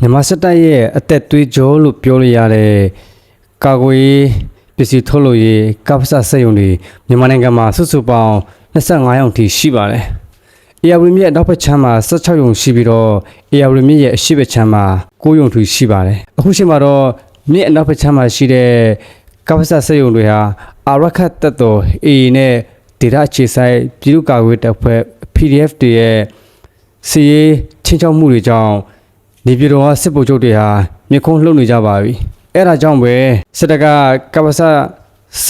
မြန်မာစစ်တပ်ရဲ့အသက်သွေးကြောလို့ပြောလို့ရတဲ့ကာကွယ်ရေးပစ္စည်းထုတ်လုပ်ရေးကပ္ပစစက်ရုံတွေမြန်မာနိုင်ငံမှာစုစုပေါင်း25ရောင်ထိရှိပါတယ်။ AR မြစ်နောက်ဘက်ခြမ်းမှာ16ရုံရှိပြီးတော့ AR မြစ်ရဲ့အရှေ့ဘက်ခြမ်းမှာ9ရုံထိရှိပါတယ်။အခုချိန်မှာတော့မြစ်အနောက်ဘက်ခြမ်းမှာရှိတဲ့ကပ္ပစစက်ရုံတွေဟာအာရခတ်တပ်တော် AA နဲ့ဒေတာအခြေဆိုင်ပြည်သူ့ကာကွယ်ရေးတပ်ဖွဲ့ PDF တွေရဲ့စီရေးချင်းချောက်မှုတွေကြောင့် နေပြည်တော်ကစစ်ဗိုလ်ချုပ်တွေဟာမြေခုံးလှုပ်နေကြပါပြီအဲ့ဒါကြောင့်ပဲစစ်တပ်ကကပ္ပစစ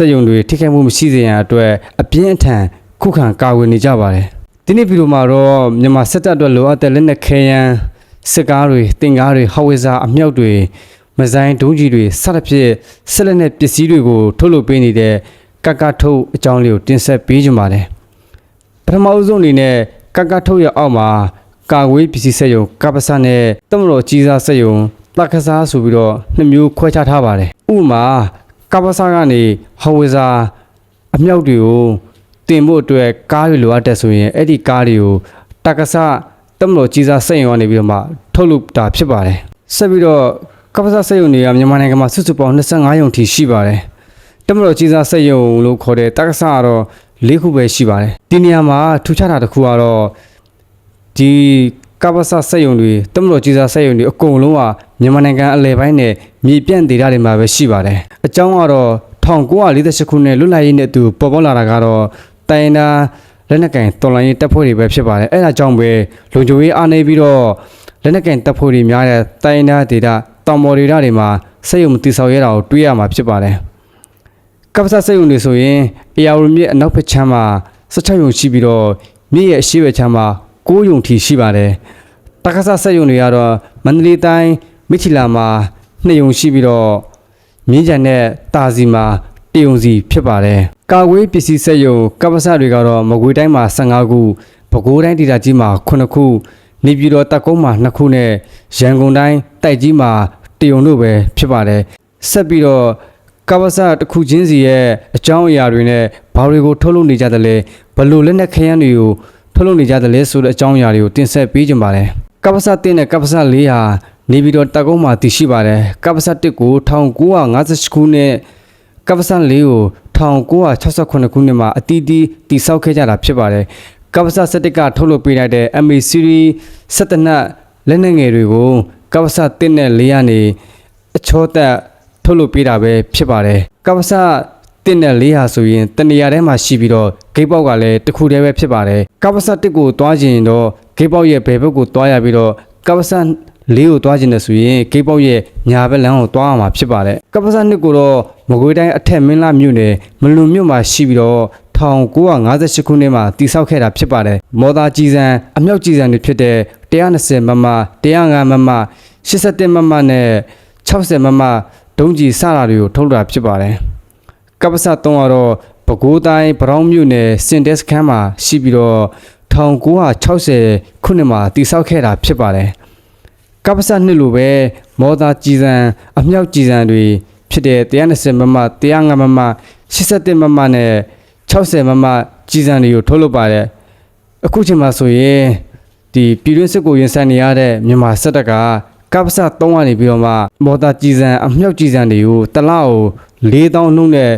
က်ယုံတွေထိခိုက်မှုမရှိစေရန်အတွက်အပြင်းအထန်ခုခံကာကွယ်နေကြပါတယ်ဒီနေ့ဗီဒီယိုမှာတော့မြန်မာစစ်တပ်အတွက်လိုအပ်တဲ့လက်နက်ခဲယမ်းစစ်ကားတွေတင်ကားတွေဟောက်ဝဲစာအမြောက်တွေမဇိုင်းဒုံးကြီးတွေစသဖြင့်စစ်လက်နက်ပစ္စည်းတွေကိုထုတ်လုပ်ပေးနေတဲ့ကကထုတ်အကြောင်းလေးကိုတင်ဆက်ပေးကြပါမယ်ပထမအဆုံးအနေနဲ့ကကထုတ်ရအောက်မှာ ကာဝေးပစ္စည်းစက်ယုံကပ္ပစနဲ့တမတော်ကြီးစားစက်ယုံတက္ကစားဆိုပြီးတော့နှစ်မျိုးခွဲခြားထားပါတယ်ဥပမာကပ္ပစကနေဟော်ဝေစာအမြောက်တွေကိုတင်ဖို့အတွက်ကားတွေလိုအပ်တဲ့ဆိုရင်အဲ့ဒီကားတွေကိုတက္ကစားတမတော်ကြီးစားစက်ယုံကနေပြီးတော့မှထုတ်လုပ်တာဖြစ်ပါတယ်ဆက်ပြီးတော့ကပ္ပစစက်ယုံတွေကမြန်မာနိုင်ငံမှာစုစုပေါင်း25ယုံထိရှိပါတယ်တမတော်ကြီးစားစက်ယုံလို့ခေါ်တဲ့တက္ကစားကတော့၄ခုပဲရှိပါတယ်ဒီနေရာမှာထူးခြားတာတစ်ခုကတော့ ဒီကပ္ပစစက်ယုံတွေတမလို့ကြီးစားစက်ယုံတွေအကုန်လုံးကမြန်မာနိုင်ငံအလဲပိုင်းနဲ့မြေပြန့်ဒေသတွေမှာပဲရှိပါတယ်အကြောင်းကတော့1948ခုနှစ်လွတ်လပ်ရေးနဲ့အတူပေါ်ပေါက်လာတာကတော့တိုင်းနာလက်နက်ကင်တော်လိုင်းရေးတပ်ဖွဲ့တွေပဲဖြစ်ပါတယ်အဲဒါကြောင့်ပဲလုံခြုံရေးအားနေပြီးတော့လက်နက်ကင်တပ်ဖွဲ့တွေများတဲ့တိုင်းနာဒေသတောင်ပေါ်ဒေသတွေမှာစက်ယုံမတိဆောက်ရတာကိုတွေးရမှာဖြစ်ပါတယ်ကပ္ပစစက်ယုံတွေဆိုရင်အရာဝမြစ်အနောက်ဘက်ခြမ်းမှာ16ယုံရှိပြီးတော့မြစ်ရဲ့အရှေ့ဘက်ခြမ်းမှာ 9ယုံထိရှိပါတယ်တက္ကသစက်ယုံတွေကတော့မန္တလေးတိုင်းမိထီလာမှာ2ယုံရှိပြီးတော့မြင်းကြံနဲ့တာစီမှာ1ယုံစီဖြစ်ပါတယ်ကာဝေးပစ္စည်းစက်ယုံကပ္ပစတွေကတော့မကွေးတိုင်းမှာ15ခုပဲခူးတိုင်းဒေသကြီးမှာ9ခုနေပြည်တော်တပ်ကုန်းမှာ2ခုနဲ့ရန်ကုန်တိုင်းတိုက်ကြီးမှာ1ယုံတို့ပဲဖြစ်ပါတယ်ဆက်ပြီးတော့ကပ္ပစတစ်ခုချင်းစီရဲ့အကြောင်းအရာတွေနဲ့ဘာတွေကိုထုတ်လုပ်နေကြတယ်လဲဘယ်လိုလက်နက်ခရမ်းတွေကို ထုတ်လုပ်နေကြတယ်လဲဆိုတဲ့အကြောင်းအရာတွေကိုတင်ဆက်ပေးကြပါမယ်ကပ္ပစ1နဲ့ကပ္ပစ4ဟာနေပြီးတော့တက်ကုန်းမှာတည်ရှိပါတယ်ကပ္ပစ1ကို1958ခုနှစ်ကပ္ပစ4ကို1968ခုနှစ်မှာအတီးတီးတည်ဆောက်ခဲ့ကြတာဖြစ်ပါတယ်ကပ္ပစ7ကထုတ်လုပ်ပေးလိုက်တဲ့ MA series 17နက်လက်နက်ငယ်တွေကိုကပ္ပစ1နဲ့4ကနေအချောတက်ထုတ်လုပ်ပေးတာပဲဖြစ်ပါတယ်ကပ္ပစ 1နဲ့4ဟာဆိုရင်တနေရာထဲမှာရှိပြီးတော့ဂိတ်ပေါက်ကလည်းတစ်ခုတည်းပဲဖြစ်ပါတယ်ကပ္ပစ1ကိုတွားခြင်းတော့ဂိတ်ပေါက်ရဲ့ဘယ်ဘက်ကိုတွားရပြီးတော့ကပ္ပစလေးကိုတွားခြင်းနဲ့ဆိုရင်ဂိတ်ပေါက်ရဲ့ညာဘက်လမ်းကိုတွားရမှာဖြစ်ပါတယ်ကပ္ပစ2ကိုတော့မကွေးတိုင်းအထက်မင်းလာမြို့နယ်မလွန်မြို့မှာရှိပြီးတော့1958ခုနှစ်မှာတည်ဆောက်ခဲ့တာဖြစ်ပါတယ်မော်သားကြီးစံအမြောက်ကြီးစံတွေဖြစ်တဲ့120မမ105မမ81မမနဲ့60မမဒုံးကြီးစတာတွေကိုထုတ်တာဖြစ်ပါတယ် ကပ္ပစ3ကတော့ပဲခူးတိုင်းဗရောင်းမြို့နယ်စင်တက်စခန်းမှာရှိပြီးတော့1960ခုနှစ်မှာတည်ဆောက်ခဲ့တာဖြစ်ပါတယ်ကပ္ပစ2လိုပဲမော်သားကြီးစံအမြောက်ကြီးစံတွေဖြစ်တဲ့120မမ105မမ81မမနဲ့60မမကြီးစံတွေကိုထုတ်လုပ်ပါတယ်အခုချိန်မှာဆိုရင်ဒီပြည်တွင်းစစ်ကိုရင်ဆိုင်နေရတဲ့မြန်မာစစ်တပ်ကကပ္ပစ3ကနေပြီးတော့မှမော်တာကြီးစံအမြောက်ကြီးစံတွေကိုတစ်လောက်4000နှုန်းနဲ့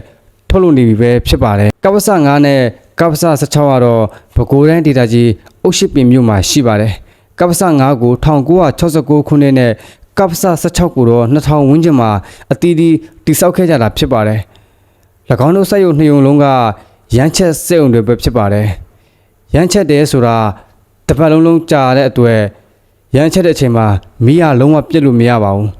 ထုတ်လုပ်နေပြီပဲဖြစ်ပါတယ်ကပ္ပစ9နဲ့ကပ္ပစ16ကတော့ပဲခူးတိုင်းဒေသကြီးအုတ်ရှိပင်မြို့မှာရှိပါတယ်ကပ္ပစ9ကို1969ခုနှစ်နဲ့ကပ္ပစ16ကိုတော့2000ဝန်းကျင်မှာအတီးတီးတိစောက်ခဲ့ကြတာဖြစ်ပါတယ်၎င်းတို့စက်ရုံနှစ်ရုံလုံးကရမ်းချက်စက်ရုံတွေပဲဖြစ်ပါတယ်ရမ်းချက်တယ်ဆိုတာတစ်ပတ်လုံးလုံးကြာတဲ့အတွက်ရမ်းချက်တဲ့အချိန်မှာမီးရလုံးဝပြစ်လို့မရပါဘူး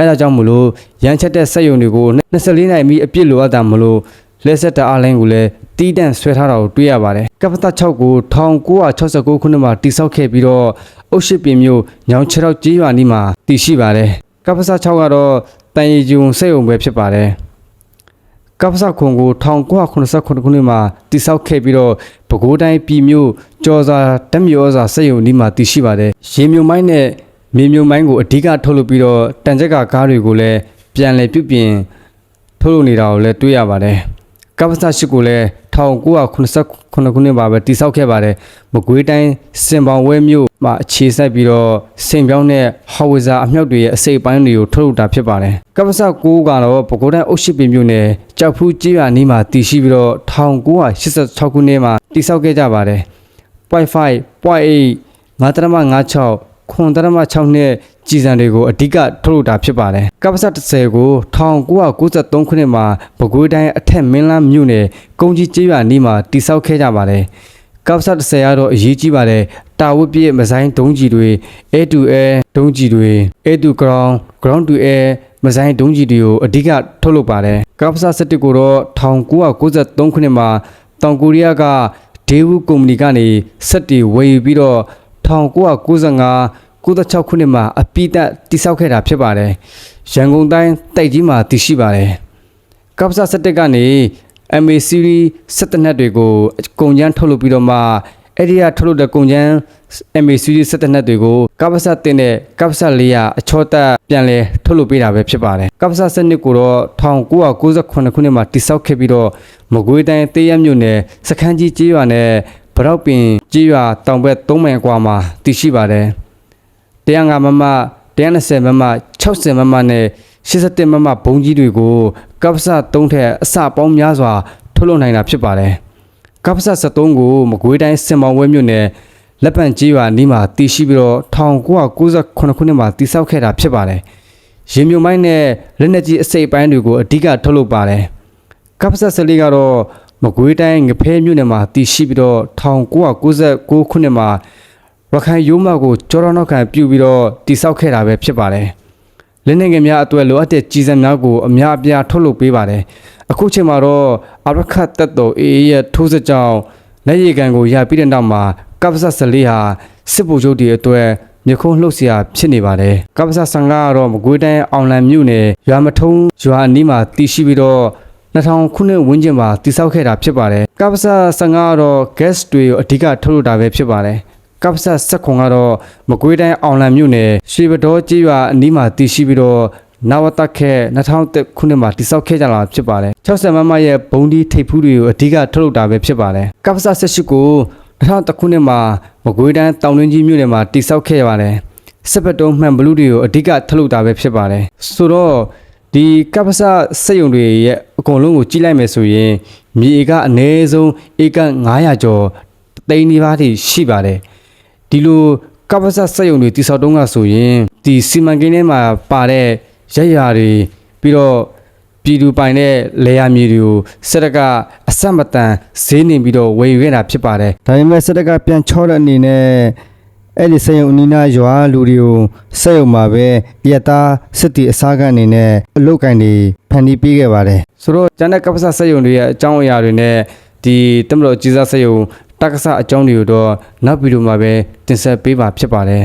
အဲဒါကြောင့်မလို့ရမ်းချက်တဲ့စက်ရုံတွေကို24နိုင်မီအပြစ်လိုအပ်တာမလို့လက်ဆက်တအားလိုင်းကိုလည်းတီးတန့်ဆွဲထားတာကိုတွေ့ရပါတယ်ကပ္ပတ6ကို1969ခုနှစ်မှာတိစောက်ခဲ့ပြီးတော့အုတ်ရှိပင်မျိုးညောင်ခြေထောက်ကြီးရွာနီးမှာတည်ရှိပါတယ်ကပ္ပစ6ကတော့တန်ရီကျုံစက်ရုံပဲဖြစ်ပါတယ်ကပ္ပစခွန်ကို1989ခုနှစ်မှာတိစောက်ခဲ့ပြီးတော့ပဲခူးတိုင်းပြည်မြို့ကျော်စာတက်မြို့ဩစာစက်ရုံဒီမှာတည်ရှိပါတယ်ရေမြုံမိုင်းနဲ့ မြေမြုံမိုင်းကိုအဓိကထုတ်လုပ်ပြီးတော့တန်ကြက်ကကားတွေကိုလည်းပြန်လည်ပြုပြင်ထုတ်လုပ်နေတာကိုလည်းတွေ့ရပါတယ်ကပ္ပစရှိကိုလည်း1989ခုနှစ်မှာပဲတိစောက်ခဲ့ပါတယ်မကွေးတိုင်းစင်ပေါင်ဝဲမြို့မှာအခြေစိုက်ပြီးတော့စိန်ပြောင်းတဲ့ဟော်ဝဇာအမြောက်တွေရဲ့အစိပ်အပိုင်းတွေကိုထုတ်လုပ်တာဖြစ်ပါတယ်ကပ္ပစ9ကတော့ပဲခူးတိုင်းအုတ်ရှိပင်မြို့နယ်ကြောက်ဖူးကြီးရွာနီးမှာတည်ရှိပြီးတော့1986ခုနှစ်မှာတိစောက်ခဲ့ကြပါတယ်0.5 0.8 9.56 ခွန်တရမ6နဲ့ကြည်စံတွေကိုအဓိကထုတ်လုပ်တာဖြစ်ပါတယ်ကပ္ပစ30ကို1993ခုနှစ်မှာပဲခူးတိုင်းအထက်မင်းလန်းမြို့နယ်ကုန်းကြီးကျေးရွာနီးမှာတိစောက်ခဲ့ကြပါတယ်ကပ္ပစ30ကတော့အရေးကြီးပါတယ်တာဝတ်ပြည့်မဆိုင်ဒုံးကြီးတွေ A to A ဒုံးကြီးတွေ A to ground ground to A မဆိုင်ဒုံးကြီးတွေကိုအဓိကထုတ်လုပ်ပါတယ်ကပ္ပစ17ကိုတော့1993ခုနှစ်မှာတောင်ကိုရီးယားကဒေဝူကုမ္ပဏီကနေစက်တွေဝယ်ယူပြီးတော့ 1995 96ခုနှစ်မှာအပိသက်တိစောက်ခဲ့တာဖြစ်ပါတယ်ရန်ကုန်တိုင်းတိုက်ကြီးမှာတည်ရှိပါတယ်ကပ္ပစ17ကနေ MA series 17နက်တွေကိုကုန်ကျန်းထုတ်လုပ်ပြီးတော့မှအဲ့ဒီကထုတ်လုပ်တဲ့ကုန်ကျန်း MA series 17နက်တွေကိုကပ္ပစတင်တဲ့ကပ္ပစ400အချောတက်ပြန်လဲထုတ်လုပ်ပေးတာပဲဖြစ်ပါတယ်ကပ္ပစ17ကိုတော့1998ခုနှစ်မှာတိစောက်ခဲ့ပြီးတော့မကွေးတိုင်းတေးရမြို့နယ်စခန်းကြီးကျေးရွာနဲ့ဗရောက်ပင် ကျေးရွာတောင်ဘက်3မိုင်အကွာမှာတည်ရှိပါတယ်105မမ120မမ60မမနဲ့87မမဘုံကြီးတွေကိုကပ္ပစ3ထက်အစပေါင်းများစွာထုတ်လုပ်နိုင်တာဖြစ်ပါတယ်ကပ္ပစ73ကိုမကွေးတိုင်းစင်မောင်ဝဲမြို့နယ်လက်ပံကြီးရွာနီးမှာတည်ရှိပြီးတော့1998ခုနှစ်မှာတည်ဆောက်ခဲ့တာဖြစ်ပါတယ်ရင်မြုံမိုင်းနဲ့လက်နက်ကြီးအစိပ်ပိုင်းတွေကိုအဓိကထုတ်လုပ်ပါတယ်ကပ္ပစ14ကတော့ မကွေးတိုင်းငဖဲမြို့နယ်မှာတည်ရှိပြီးတော့1996ခုနှစ်မှာရခိုင်ရိုးမကိုကြောရနောက်ခံပြုပြီးတော့တိစောက်ခဲ့တာပဲဖြစ်ပါတယ်။လက်နိုင်ငံများအတွက်လိုအပ်တဲ့ကြီးစံများကိုအများအပြားထုတ်လုပ်ပေးပါတယ်။အခုချိန်မှာတော့အရခတ်တက်တော်အေအေရဲ့ထိုးစစ်ကြောင့်လက်ရည်ကန်ကိုရပြီးတဲ့နောက်မှာကပ္ပစ14ဟာစစ်ဗိုလ်ချုပ်တွေအတွက်မြခုံးလှုပ်ရှားဖြစ်နေပါတယ်။ကပ္ပစ15ကတော့မကွေးတိုင်းအောင်လံမြို့နယ်ရွာမထုံးရွာအနီးမှာတည်ရှိပြီးတော့ 2000ခုနှစ်ဝန်းကျင်မှာတည်ဆောက်ခဲ့တာဖြစ်ပါတယ်။ကပ္ပစ15ကတော့ gas တွေကိုအဓိကထုတ်လုပ်တာပဲဖြစ်ပါတယ်။ကပ္ပစဆက်ခွန်ကတော့မကွေးတိုင်းအောင်လံမြို့နယ်ရွှေဘတော်ကျေးရွာအနီးမှာတည်ရှိပြီးတော့နဝတခဲ2000ခုနှစ်မှာတိစောက်ခဲ့ကြတာဖြစ်ပါတယ်60မမရဲ့ဘုံဒီထိပ်ဖူးတွေကိုအဓိကထုတ်လုပ်တာပဲဖြစ်ပါတယ်ကပ္ပစဆက်ရှိကို2000ခုနှစ်မှာမကွေးတိုင်းတောင်တွင်းကြီးမြို့နယ်မှာတိစောက်ခဲ့ရပါတယ်စက်ပတုံးမှန်ဘလူးတွေကိုအဓိကထုတ်လုပ်တာပဲဖြစ်ပါတယ်ဆိုတော့ ဒီကပ္ပစစက်ယုံတွေရဲ့အကုန်လုံးကိုကြည့်လိုက်မယ်ဆိုရင်မြေဧကအနည်းဆုံးဧက900ကျော်တိန်းနီးပါးထိရှိပါတယ်ဒီလိုကပ္ပစစက်ယုံတွေတိဆောက်တုံးကဆိုရင်ဒီစီမံကိန်းထဲမှာပါတဲ့ရက်ရာတွေပြီးတော့ပြည်သူပိုင်တဲ့လေယာမြေတွေကိုစက်တကအဆက်မတန်ဈေးနေပြီးတော့ဝယ်ယူခဲ့တာဖြစ်ပါတယ်ဒါပေမဲ့စက်တကပြန်ချောတဲ့အနေနဲ့ အဲ့ဒီစက်ယုံအနီးနားရွာလူတွေကိုစက်ယုံမှာပဲရတာစစ်တီအစားကအနေနဲ့အလုတ်ကန်တွေဖန်တီးပေးခဲ့ပါတယ်ဆိုတော့ကျန်တဲ့ကပ္ပစစက်ယုံတွေရဲ့အကြောင်းအရာတွေနဲ့ဒီတမလို့ကြီးစားစက်ယုံတက္ကစအကြောင်းတွေကိုတော့နောက်ဗီဒီယိုမှာပဲတင်ဆက်ပေးပါဖြစ်ပါတယ်